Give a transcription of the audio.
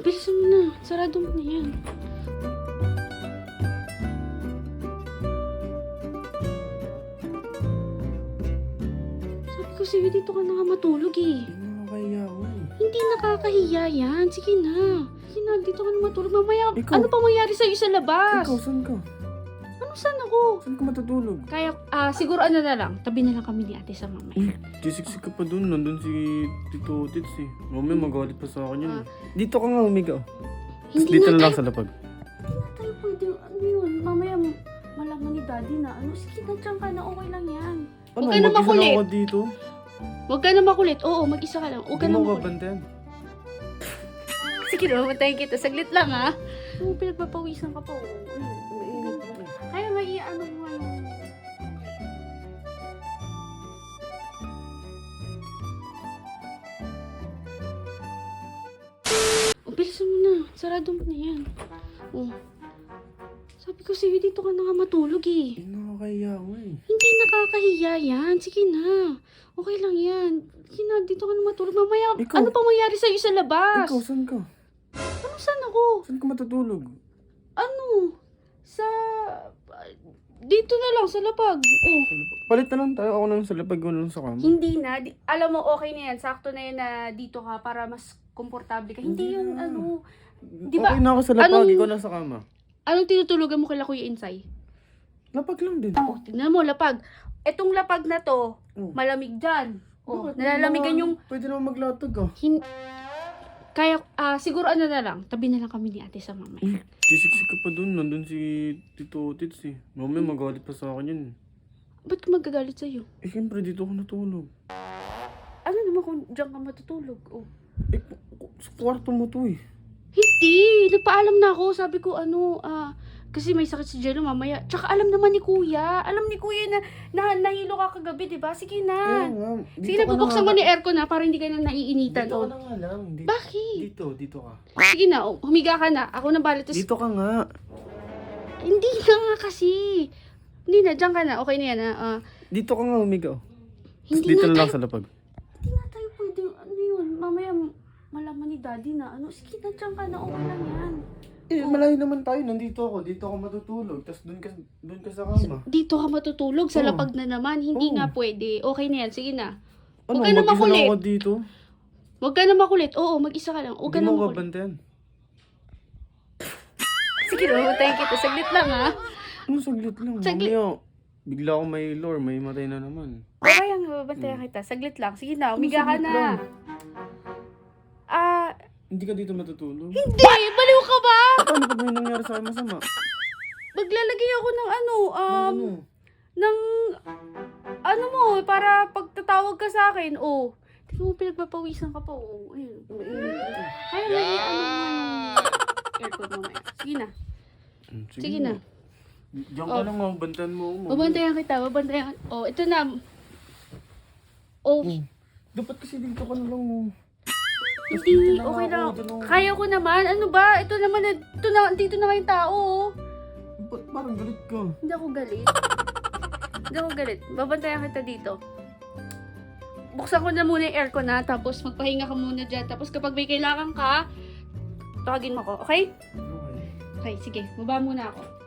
Ang bilis mo na. Sarado mo na yan. Sabi ko sa'yo, dito ka na nga matulog eh. Hindi nakakaya ako eh. Hindi nakakahiya yan. Sige na. Sige na, dito ka na matulog. Mamaya, Ikaw. ano pa mangyari sa'yo sa labas? Ikaw, saan ka? Ano saan ako? Saan ka matutulog? Kaya, ah, siguro ano na lang. Tabi na lang kami ni ate sa mamaya. Uy, sisiksik ka pa dun. Nandun si Tito Tits eh. Mamaya magalit pa sa akin yun eh. Dito ka nga umiga. oh. Hindi Dito na na lang tayo, sa lapag. hindi na tayo pwede, ano yun, mamaya malaman ni daddy na, ano, sige na dyan ka na, okay lang yan. Ano, Huwag ka na mag-isa makulit. ako dito. Huwag ka na makulit. Oo, mag-isa ka lang. Huwag ka Hindi na mo makulit. babantayan. Sige na, mamatay kita. Saglit lang, ha? Oo, pinagpapawisan ka pa. Ayun. Kaya may ano mo yung... Oh, bilisan mo na. Sarado mo na yan. Oh. Sabi ko sa'yo, dito ka na nga matulog eh. Hindi nakakaya ako eh. Hindi nakakahiya yan. Sige na. Okay lang yan. Sige na, dito ka na matulog. Mamaya, Ikaw. ano pa mangyari sa'yo sa labas? Ikaw, saan ka? Ano saan ako? Saan ka matutulog? Ano? Sa... Dito na lang, sa lapag. Oh. Palit na lang tayo. Ako na lang sa lapag, ako na lang sa kama. Hindi na. Di- alam mo, okay na yan. Sakto na yan na dito ka para mas komportable ka. Hindi Hindi yung na. ano... Di ba- Okay na ako sa lapag, anong- ikaw na sa kama. Anong tinutulugan mo kila Kuya Insay? Lapag lang din. Oh, tingnan mo, lapag. Etong lapag na to, Oh. malamig dyan. Oh, Bakit? nalalamigan Pwede yung... Pwede naman maglatag ah. Hin- kaya, ah, siguro ano na lang, tabi na lang kami ni ate sa mamaya. Uy, sisiksik ka pa dun. Nandun si Tito Tits eh. Mamaya magalit pa sa akin yun eh. Ba't ka magagalit sa'yo? Eh, siyempre dito ako natulog. Ano naman kung diyan ka matutulog? Oh. Eh, ku- ku- sa kwarto mo to eh. Hindi! Nagpaalam na ako. Sabi ko, ano, ah, kasi may sakit si Jello mamaya. Tsaka alam naman ni Kuya. Alam ni Kuya na, na nahilo ka kagabi, di ba? Sige na. Dito Sige na, ka bubuksan mo ni aircon na para hindi ka na naiinitan. Dito ka Oh. na nga lang. Dito, Bakit? dito, dito ka. Sige na, oh, humiga ka na. Ako na balit. Dito ka nga. Hindi na nga kasi. Hindi na, dyan ka na. Okay na yan. ah. Ah, Dito ka nga umiga. oh. hindi dito na na lang tayo, sa lapag. hindi na tayo pwede, ano yun, mamaya malaman ni daddy na, ano, sige na, dyan ka na. Okay lang yan. Eh, malayo naman tayo. Nandito ako. Dito ako matutulog. Tapos dun ka, dun ka sa kama. Dito ka matutulog, sa Oo. lapag na naman. Hindi Oo. nga pwede. Okay na yan, sige na. Ano, Huwag ka na mag-isa makulit. lang ako dito. Huwag ka na makulit. Oo, mag-isa ka lang. Huwag ka Hindi na mo makulit. babantayan. Sige na, mamatay kita. Saglit lang, ha? Ano, saglit lang. Saglit. Mamaya, bigla ako may lore. May matay na naman. Okay ang babantayan kita. Saglit lang. Sige na, umiga ka saglit na. lang? Ah, Hindi ka dito matutulog? hindi! Baliw ka ba? Paano pag may nangyari sa akin masama? Maglalagay ako ng ano, um, ano? ng, ano mo, para pagtatawag ka sa akin, oh. Tingnan mo, pinagpapawisan ka pa, oh. Ayun. Kaya may, ano mo yung aircon mamaya. Sige na. Hmm, Sige na. Diyan ka Oh. lang, mabantan mo. ako. Babantayan kita, babantayan. Oh, ito na. Oh, Oh. Dapat kasi dito ka na lang mo. Hindi, na okay ako. Kaya ko naman. Ano ba? Ito naman, ito na, dito na yung tao. Ba't parang galit ka? Hindi ako galit. Hindi ako galit. Babantayan kita dito. Buksan ko na muna yung aircon na, tapos magpahinga ka muna dyan. Tapos kapag may kailangan ka, tawagin mo ako, okay? Okay. Okay, sige. Baba muna ako.